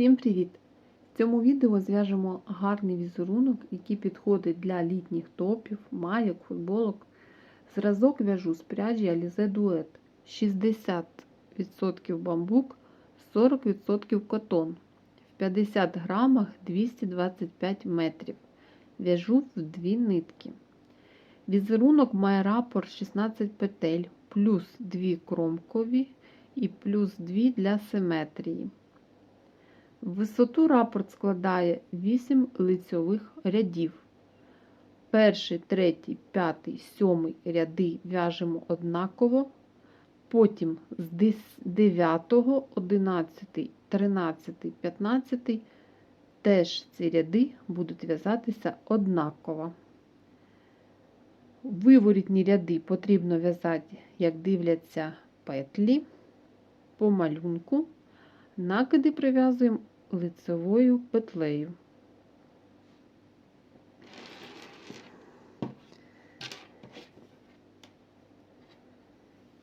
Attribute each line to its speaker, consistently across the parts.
Speaker 1: Всім привіт! В цьому відео зв'яжемо гарний візерунок, який підходить для літніх топів, майок, футболок. Зразок в'яжу з пряжі Alize Duet 60% бамбук, 40% котон. В 50 грамах 225 метрів. В'яжу в дві нитки. Візерунок має рапор 16 петель, плюс 2 кромкові і плюс 2 для симетрії. Висоту рапорт складає 8 лицьових рядів. Перший, третій, п'ятий, сьомий ряди в'яжемо однаково. Потім з 9, 11, 13, 15 теж ці ряди будуть в'язатися однаково. Виворітні ряди потрібно в'язати, як дивляться петлі по малюнку. Накиди прив'язуємо лицевою петлею.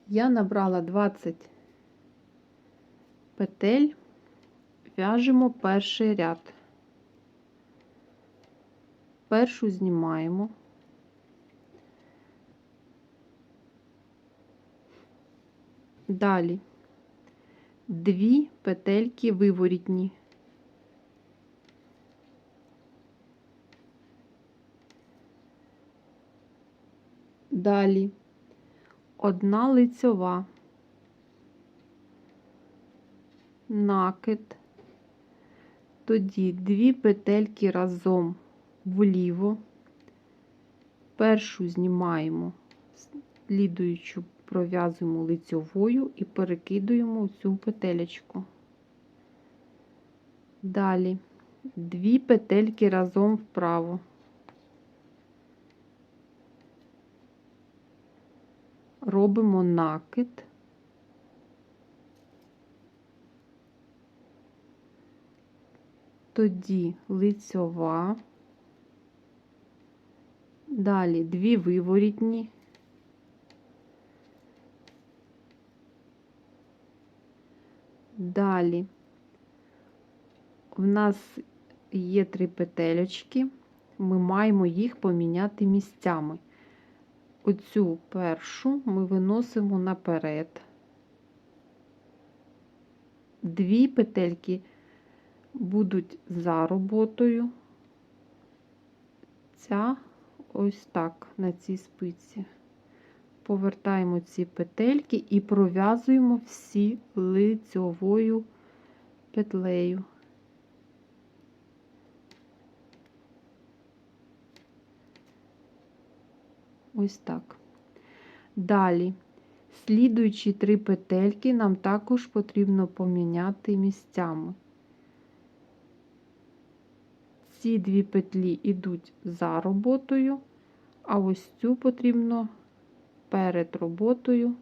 Speaker 1: Я набрала 20 петель, в'яжемо перший ряд. Першу знімаємо. Далі дві петельки виворітні. Далі. Одна лицьова, накид, тоді дві петельки разом. Вліво, першу знімаємо, слідуючу пров'язуємо лицьовою і перекидуємо цю петелечку. Далі. Дві петельки разом вправо. Робимо накид. Тоді лицьова, далі дві виворітні, Далі в нас є три петелечки, ми маємо їх поміняти місцями. Оцю першу ми виносимо наперед. Дві петельки будуть за роботою, ця ось так на цій спиці повертаємо ці петельки і пров'язуємо всі лицьовою петлею. Ось так. Далі, слідуючі три петельки нам також потрібно поміняти місцями. Ці дві петлі йдуть за роботою, а ось цю потрібно перед роботою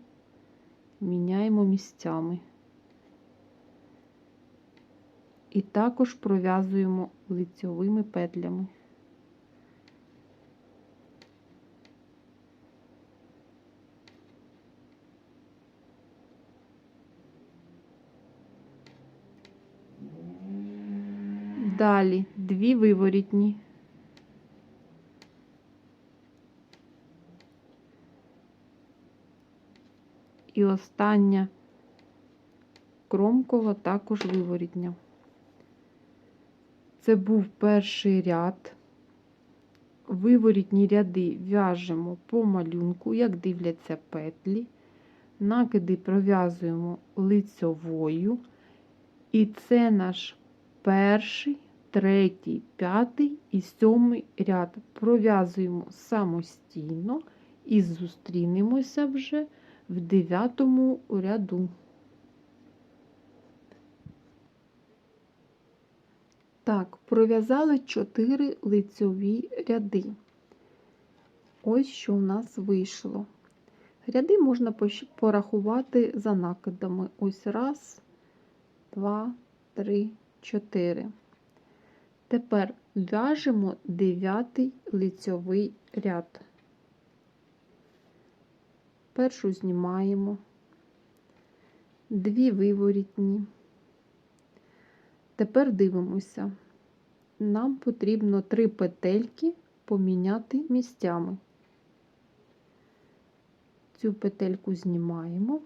Speaker 1: міняємо місцями. І також пров'язуємо лицьовими петлями. Далі дві виворітні. І остання кромкова також виворітня. Це був перший ряд. Виворітні ряди в'яжемо по малюнку, як дивляться петлі, накиди пров'язуємо лицьовою. І це наш перший, третій, п'ятий і сьомий ряд. Пров'язуємо самостійно і зустрінемося вже в дев'ятому ряду. Так, пров'язали 4 лицьові ряди. Ось що у нас вийшло. Ряди можна порахувати за накидами. Ось раз, два, три, чотири. Тепер в'яжемо дев'ятий лицьовий ряд. Першу знімаємо, дві виворітні, Тепер дивимося. Нам потрібно три петельки поміняти місцями. Цю петельку знімаємо.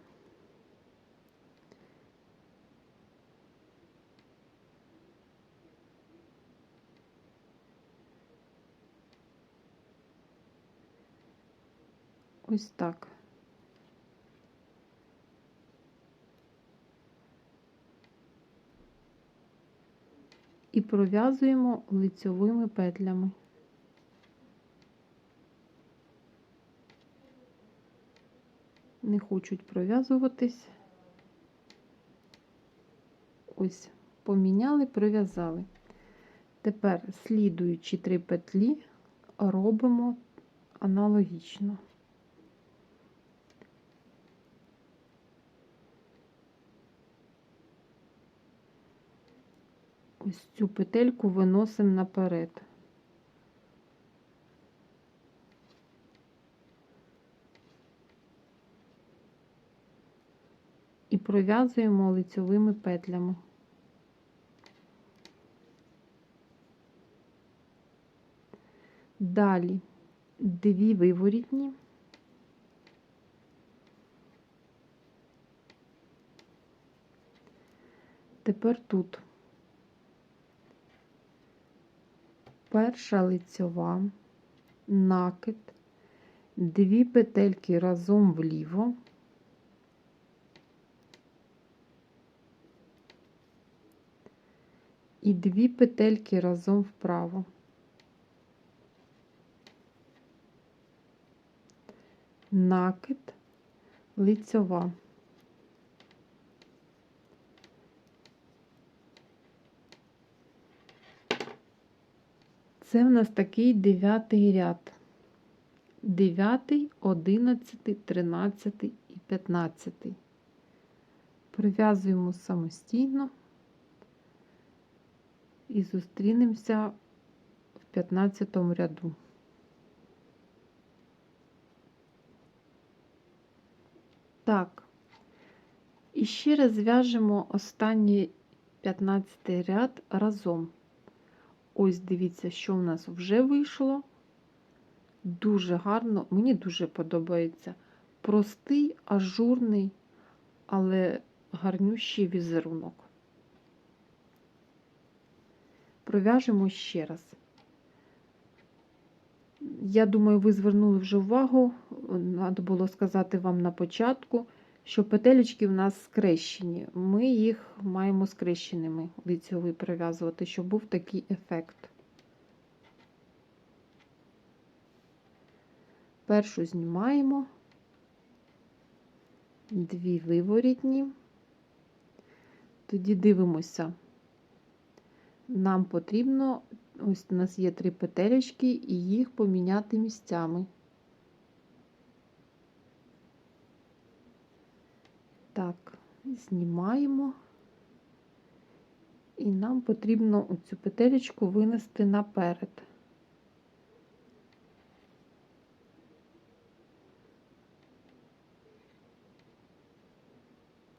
Speaker 1: Ось так. І пров'язуємо лицьовими петлями. Не хочуть пров'язуватись. Ось, поміняли, пров'язали. Тепер слідуючі три петлі робимо аналогічно. Ось цю петельку виносимо наперед. І пров'язуємо лицьовими петлями. Далі дві виворітні. Тепер тут перша лицьова, накид, дві петельки разом вліво, і дві петельки разом вправо. Накид, лицьова. Це в нас такий дев'ятий ряд. Дев'ятий, одинадцятий, тринадцятий і п'ятнадцятий. Прив'язуємо самостійно і зустрінемося в 15 ряду. Так, і ще раз зв'яжемо останній 15 ряд разом. Ось дивіться, що у нас вже вийшло. Дуже гарно, мені дуже подобається. Простий, ажурний, але гарнющий візерунок. Пров'яжемо ще раз. Я думаю, ви звернули вже увагу, треба було сказати вам на початку, що петелечки в нас скрещені. Ми їх маємо скрещеними лицьові прив'язувати, щоб був такий ефект. Першу знімаємо, дві виворітні, тоді дивимося. Нам потрібно, ось у нас є три петелечки, і їх поміняти місцями. Так, знімаємо, і нам потрібно оцю петелечку винести наперед.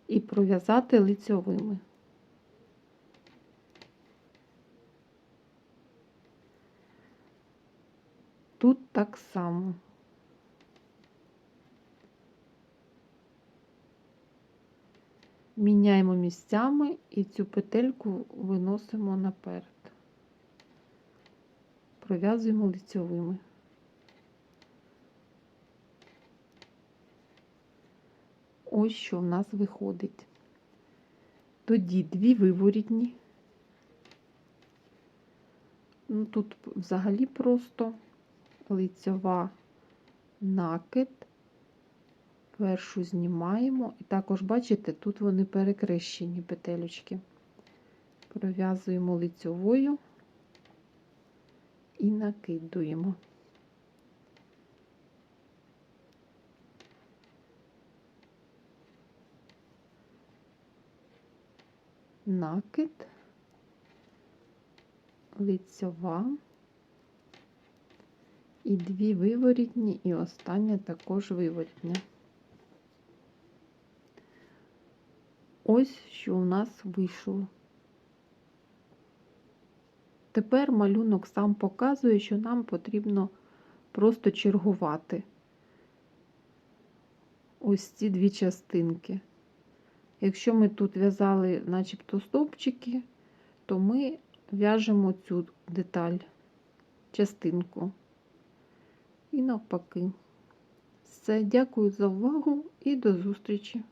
Speaker 1: І пров'язати лицьовими. Тут так само. Міняємо місцями і цю петельку виносимо наперед. Пров'язуємо лицьовими. Ось що в нас виходить. Тоді дві виворітні. Ну, Тут взагалі просто лицьова накид. Першу знімаємо, і також, бачите, тут вони перекрещені петелючки. Пров'язуємо лицьовою і накидуємо. Накид, лицьова і дві виворітні, і остання також виворітня. Ось що у нас вийшло. Тепер малюнок сам показує, що нам потрібно просто чергувати ось ці дві частинки. Якщо ми тут в'язали начебто стовпчики, то ми в'яжемо цю деталь, частинку. І навпаки. Все, дякую за увагу і до зустрічі!